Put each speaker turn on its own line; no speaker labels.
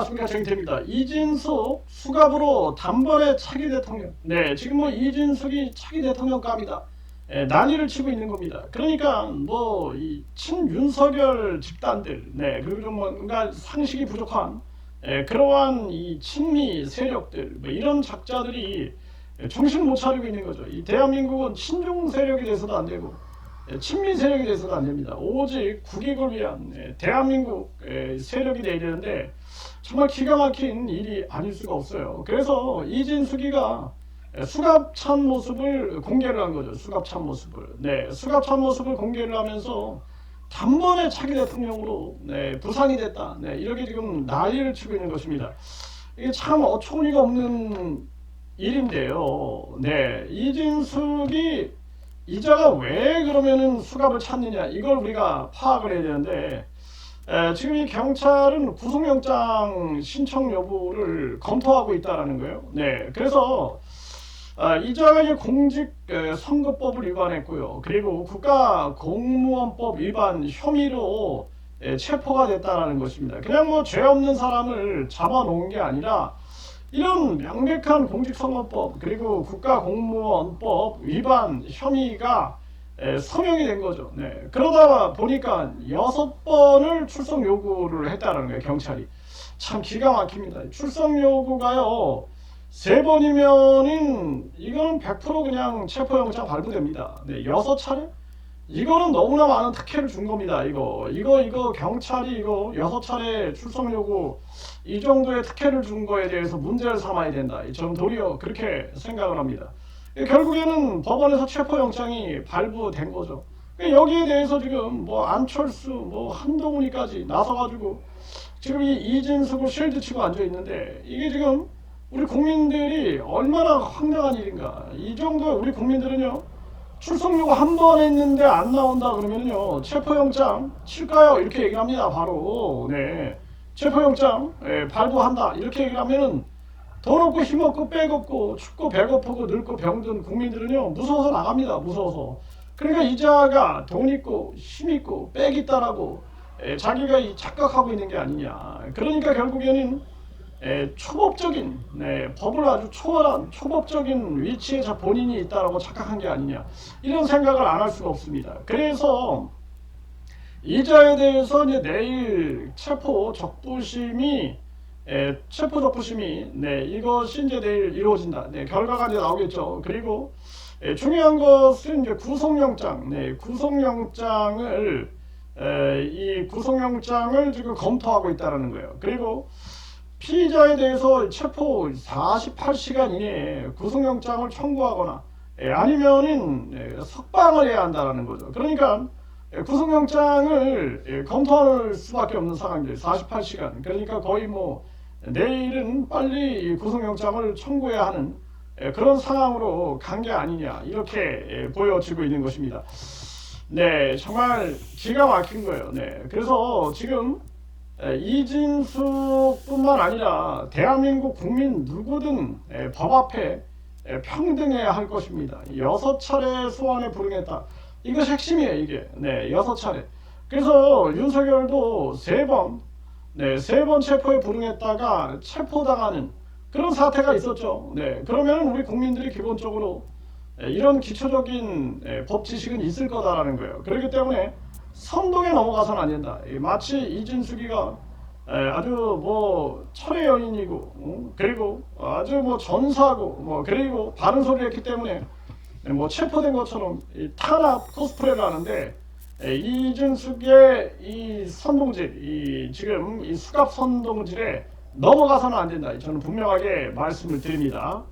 안녕하십니까 정태입니다. 이진숙 수갑으로 단번에 차기 대통령. 네, 지금 뭐 이진숙이 차기 대통령감이다. 예, 난리를 치고 있는 겁니다. 그러니까 뭐 이 친윤석열 집단들, 네 그리고 좀 뭔가 상식이 부족한 예, 그러한 이 친미 세력들, 뭐 이런 작자들이 정신 못 차리고 있는 거죠. 이 대한민국은 친중 세력이 돼서도 안 되고 예, 친미 세력이 돼서도 안 됩니다. 오직 국익을 위한 예, 대한민국 예, 세력이 돼야 되는데 정말 기가 막힌 일이 아닐 수가 없어요. 그래서 이진숙이가 수갑 찬 모습을 공개를 한 거죠. 수갑 찬 모습을. 네, 수갑 찬 모습을 공개를 하면서 단번에 차기 대통령으로 네, 부상이 됐다. 네, 이렇게 지금 난리를 치고 있는 것입니다. 이게 참 어처구니가 없는 일인데요. 네, 이진숙이 이자가 왜 그러면은 수갑을 찾느냐 이걸 우리가 파악을 해야 되는데 에, 지금 이 경찰은 구속영장 신청 여부를 검토하고 있다라는 거예요. 네, 그래서 아, 이자가 이제 공직 에, 선거법을 위반했고요. 그리고 국가 공무원법 위반 혐의로 에, 체포가 됐다라는 것입니다. 그냥 뭐 죄 없는 사람을 잡아놓은 게 아니라 이런 명백한 공직선거법 그리고 국가공무원법 위반 혐의가 에, 서명이 된 거죠. 네. 그러다 보니까 여섯 번을 출석 요구를 했다는 거예요, 경찰이. 참 기가 막힙니다. 출석 요구가요, 세 번이면은, 이거는 100% 그냥 체포영장 발부됩니다. 네, 여섯 차례? 이거는 너무나 많은 특혜를 준 겁니다, 이거. 이거, 이거, 경찰이 이거 여섯 차례 출석 요구, 이 정도의 특혜를 준 거에 대해서 문제를 삼아야 된다. 저는 도리어 그렇게 생각을 합니다. 결국에는 법원에서 체포영장이 발부된 거죠. 여기에 대해서 지금 뭐 안철수, 뭐 한동훈이까지 나서가지고 지금 이 이진숙을 쉴드 치고 앉아 있는데 이게 지금 우리 국민들이 얼마나 황당한 일인가. 이 정도 우리 국민들은요 출석 요구 한 번 했는데 안 나온다 그러면요. 체포영장 칠까요? 이렇게 얘기합니다 바로. 네. 체포영장 예, 발부한다. 이렇게 얘기하면은 더럽고 힘없고 빼겁고 춥고 배고프고 늙고 병든 국민들은요 무서워서 나갑니다 무서워서. 그러니까 이자가 돈 있고 힘 있고 빽 있다라고 에, 자기가 이 착각하고 있는 게 아니냐. 그러니까 결국에는 에, 초법적인 네, 법을 아주 초월한 초법적인 위치에 자 본인이 있다라고 착각한 게 아니냐 이런 생각을 안 할 수가 없습니다 그래서 이자에 대해서 이제 내일 체포 적부심이 에, 체포 적부심이 네 이것이 이제 내일 이루어진다. 네 결과가 이제 나오겠죠. 그리고 에, 중요한 것은 이제 구속영장, 네 구속영장을 에, 이 구속영장을 지금 검토하고 있다라는 거예요. 그리고 피의자에 대해서 체포 48시간 이내에 구속영장을 청구하거나 에, 아니면은 에, 석방을 해야 한다라는 거죠. 그러니까 에, 구속영장을 에, 검토할 수밖에 없는 상황들 48시간. 그러니까 거의 뭐 내일은 빨리 이 구속영장을 청구해야 하는 에, 그런 상황으로 간 게 아니냐 이렇게 에, 보여지고 있는 것입니다. 네, 정말 기가 막힌 거예요. 네, 그래서 지금 에, 이진숙뿐만 아니라 대한민국 국민 누구든 에, 법 앞에 에, 평등해야 할 것입니다. 여섯 차례 소환에 불응했다. 이것이 핵심이에요, 이게. 네, 여섯 차례. 그래서 윤석열도 세 번, 네, 세 번 체포에 불응했다가 체포당하는 그런 사태가 있었죠. 네, 그러면 우리 국민들이 기본적으로 에, 이런 기초적인 에, 법 지식은 있을 거다라는 거예요. 그렇기 때문에 선동에 넘어가서는 안 된다. 이 마치 이진숙이가 에, 아주 뭐 철의 여인이고, 음, 그리고 아주 뭐 전사고, 뭐 그리고 바른 소리를 했기 때문에 뭐 체포된 것처럼 이 탄압 코스프레를 하는데 에, 이준숙의 이 선동질, 이 지금 이 수갑 선동질에 넘어가서는 안 된다. 저는 분명하게 말씀을 드립니다.